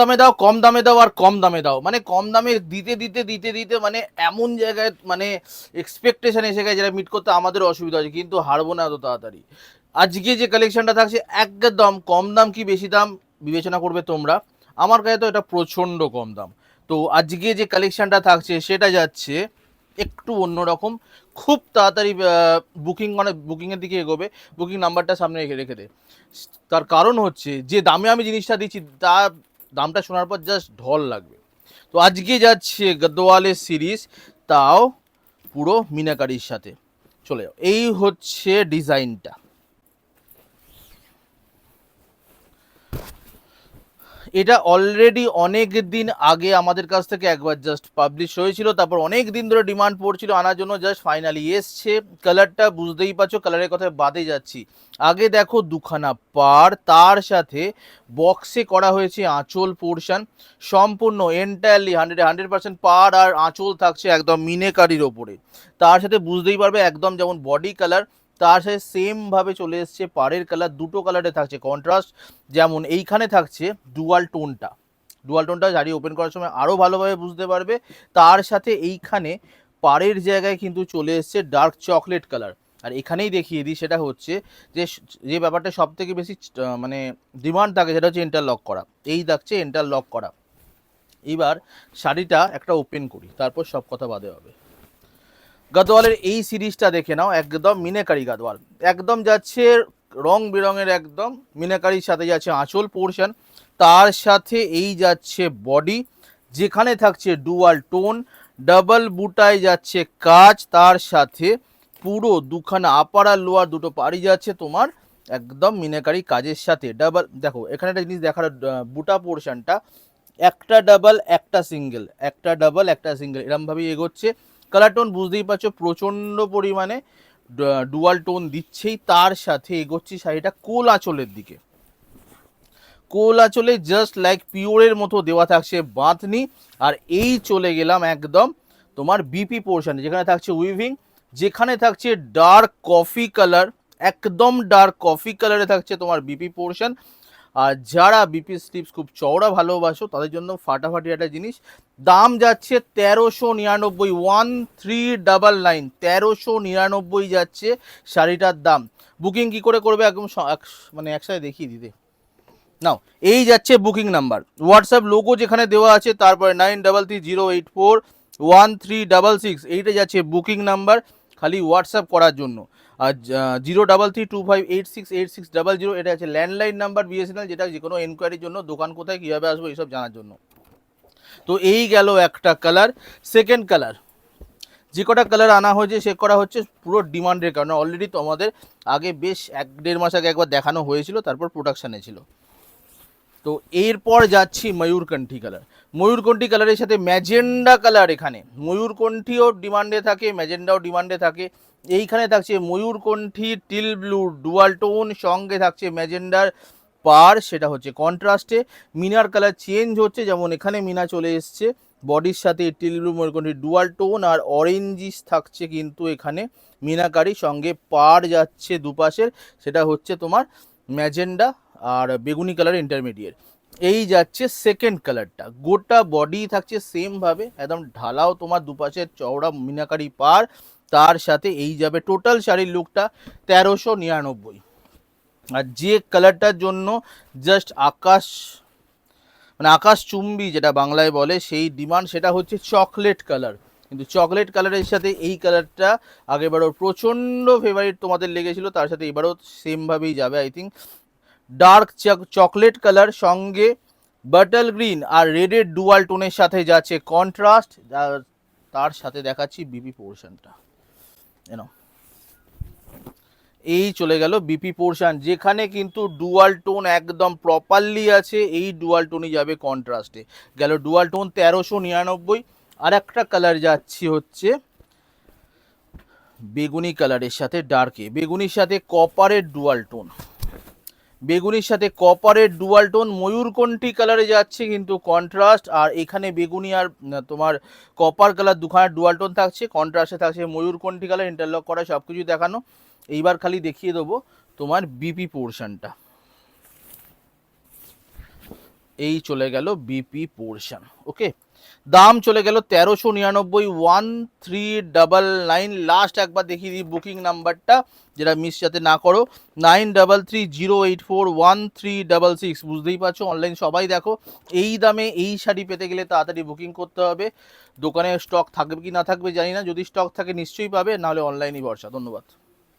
দামে দাও, কম দামে দাও আর কম দামে দাও। মানে কম দামে দিতে দিতে দিতে দিতে মানে এমন জায়গায় মানে এক্সপেকটেশন এসে গেছে যেটা মিট করতে আমাদের অসুবিধা হচ্ছে। কিন্তু হারবো না এত তাড়াতাড়ি। আজকে যে কালেকশনটা থাকছে একদম কম দাম কি বেশি দাম বিবেচনা করবে তোমরা। আমার কাছে তো এটা প্রচণ্ড কম দাম। তো আজকে যে কালেকশনটা থাকছে, সেটা যাচ্ছে একটু অন্যরকম। খুব তাড়াতাড়ি বুকিং মানে বুকিংয়ের দিকে এগোবে। বুকিং নাম্বারটা সামনে রেখে রেখে দে। তার কারণ হচ্ছে, যে দামে আমি জিনিসটা দিচ্ছি, তা দামটা শোনার পর জাস্ট ঢল লাগবে। তো আজকে যাচ্ছে গদওয়ালের সিরিজ, তাও পুরো মিনাকারির সাথে। চলে যাও। এই হচ্ছে ডিজাইনটা। এটা অলরেডি অনেক দিন আগে আমাদের কাছ থেকে একবার জাস্ট পাবলিশ হয়েছিল, তারপর অনেক দিন ধরে ডিমান্ড পড়ছিল, আনার জন্য জাস্ট ফাইনালি এসছে। কালারটা বুঝতেই পারছ কালারের কথায় বাদে যাচ্ছি। আগে দেখো দুখানা পার, তার সাথে বক্সে করা হয়েছে আঁচল পোর্শন সম্পূর্ণ এন্টায়ারলি হান্ড্রেড হান্ড্রেড পার্সেন্ট পার আর আঁচল থাকছে একদম মিনেকারির ওপরে। তার সাথে বুঝতেই পারবে একদম যেমন বডি কালার তার সাথে সেমভাবে চলে এসছে, পাড়ের কালার দুটো কালারে থাকছে। কন্ট্রাস্ট যেমন এইখানে থাকছে ডুয়াল টোনটা ডুয়াল টোনটা শাড়ি ওপেন করার সময় আরও ভালোভাবে বুঝতে পারবে। তার সাথে এইখানে পাড়ের জায়গায় কিন্তু চলে এসছে ডার্ক চকলেট কালার আর এখানেই দেখিয়ে দিই, সেটা হচ্ছে যে যে ব্যাপারটা সব থেকে বেশি মানে ডিমান্ড থাকে সেটা হচ্ছে ইন্টারলক করা। এই থাকছে ইন্টারলক করা। এবার শাড়িটা একটা ওপেন করি, তারপর সব কথা বাদে হবে। গাদওয়ালের এই সিরিজটা দেখে নাও, একদম মিনেকারি গাদওয়াল একদম যাচ্ছে রং বেরঙের একদম মিনাকারির সাথে যাচ্ছে আঁচল পোর্শন তার সাথে এই যাচ্ছে বডি যেখানে থাকছে ডুয়াল টোন ডাবল বুটায় যাচ্ছে কাজ, তার সাথে পুরো দুখানা আপার আর লোয়ার দুটো পাড়ি যাচ্ছে তোমার একদম মিনাকারি কাজের সাথে। ডাবল দেখো, এখানে একটা জিনিস দেখার বুটা পোর্শনটা একটা ডাবল একটা সিঙ্গেল একটা ডাবল একটা সিঙ্গেল এরমভাবেই এগোচ্ছে। কালার টোন বুঝতেই পারছ, প্রচণ্ড পরিমাণে ডুয়াল টোন দিচ্ছেই, তার সাথে এগোচ্ছি শাড়িটা কোল আঁচলের দিকে। কোল আঁচলে জাস্ট লাইক পিওরের মতো দেওয়া থাকছে বাঁধনি, আর এই চলে গেলাম একদম তোমার বিপি পোর্শন যেখানে থাকছে উইভিং যেখানে থাকছে ডার্ক কফি কালার একদম ডার্ক কফি কালারে থাকছে তোমার বিপি পোর্শন আর যারা বিপি স্লিপস খুব চওড়া ভালোবাসো, তাদের জন্য ফাটাফাটি একটা জিনিস। দাম যাচ্ছে তেরোশো নিরানব্বই ওয়ান থ্রি ডাবল নাইন তেরোশো নিরানব্বই যাচ্ছে শাড়িটার দাম। বুকিং কি করে করবে? একদম মানে একসাথে দেখিয়ে দিতে। নাও, এই যাচ্ছে বুকিং নাম্বার হোয়াটসঅ্যাপ লোগো যেখানে দেওয়া আছে, তারপরে nine double three zero eight four one three double six এইটা যাচ্ছে বুকিং নাম্বার খালি হোয়াটসঅ্যাপ করার জন্য। আর zero double three two five eight six eight six double zero, এটা আছে ল্যান্ডলাইন নাম্বার বিএসএনএল, যেটা যে কোনো এনকোয়ারির জন্য, দোকান কোথায়, কীভাবে আসব এইসব জানার জন্য। তো এই গেল একটা কালার সেকেন্ড কালার যে কটা কালার আনা হয়েছে সে করা হচ্ছে, পুরো ডিমান্ডের কারণে। অলরেডি তোমাদের আগে বেশ এক দেড় মাস আগে একবার দেখানো হয়েছিল, তারপর প্রোডাকশানে ছিল। তো এরপর যাচ্ছি ময়ূরকণ্ঠী কালার ময়ূরকণ্ঠী কালারের সাথে ম্যাজেন্ডা কালার এখানে। ময়ূরকণ্ঠীও ডিমান্ডে থাকে ম্যাজেন্ডাও ডিমান্ডে থাকে। এইখানে থাকছে ময়ূরকণ্ঠী টিল ব্লু ডুয়াল টোন সঙ্গে থাকছে ম্যাজেন্ডার পার, সেটা হচ্ছে কন্ট্রাস্টে মিনার কালার চেঞ্জ হচ্ছে, যেমন এখানে মিনা চলে এসছে। বডির সাথে টিল ব্লু ময়ূরকণ্ঠী ডুয়াল টোন আর অরেঞ্জিস থাকছে কিন্তু এখানে মিনাকারি। সঙ্গে পার যাচ্ছে দুপাশের, সেটা হচ্ছে তোমার ম্যাজেন্ডা আর বেগুনি কালার ইন্টারমিডিয়েট এই যাচ্ছে সেকেন্ড কালারটা গোটা বডি থাকছে সেম ভাবে, একদম ঢালাও তোমার দুপাশের চওড়া মিনাকারি পার, তার সাথে এই যাবে টোটাল শাড়ির লুকটা তেরোশো নিরানব্বই। আর যে কালারটার জন্য জাস্ট আকাশ মানে আকাশ চুম্বি যেটা বাংলায় বলে, সেই ডিমান্ড সেটা হচ্ছে চকলেট কালার কিন্তু চকলেট কালারের সাথে এই কালারটা আগেবারও প্রচণ্ড ফেভারিট তোমাদের লেগেছিল, তার সাথে এবারও সেমভাবেই যাবে I think dark chocolate colour সঙ্গে বাটল গ্রিন আর রেডের ডুয়াল টোনের সাথে যাচ্ছে কন্ট্রাস্ট। তার সাথে দেখাচ্ছি বিপি পোর্শনটা। এন। এই চলে গেল বিপি পোর্শন, যেখানে কিন্তু ডুয়াল টোন একদম প্রপারলি আছে, এই ডুয়াল টোনই যাবে কন্ট্রাস্টে। গেল ডুয়াল টোন তেরোশো নিরানব্বই। আর একটা কালার যাচ্ছি হচ্ছে বেগুনি কালারের সাথে ডার্কে। বেগুনির সাথে কপারের ডুয়াল টোন। বেগুনির সাথে কপারের ডুয়াল টোন ময়ূরকণ্ঠী কালারে যাচ্ছে কিন্তু কন্ট্রাস্ট আর এখানে বেগুনি আর তোমার কপার কালার দুখানা ডুয়াল টোন থাকছে কন্ট্রাস্টে থাকছে ময়ূরকণ্ঠী কালার ইন্টারলক করা সব কিছুই দেখানো। এইবার খালি দেখিয়ে দেবো তোমার বিপি পোর্শনটা এই চলে গেল বিপি পোর্শন ওকে দাম চলে গেল তেরোশো নিরানব্বই one three double nine last একবার দেখিয়ে দিই বুকিং নাম্বারটা, যেটা মিস যাতে না করো nine double three zero eight four one three double six বুঝতেই পারছ? অনলাইন সবাই দেখো, এই দামে এই শাড়ি পেতে গেলে তাড়াতাড়ি বুকিং করতে হবে। দোকানে স্টক থাকবে কি না থাকবে জানি না, যদি স্টক থাকে নিশ্চয়ই পাবে, নাহলে অনলাইনই ভরসা। ধন্যবাদ।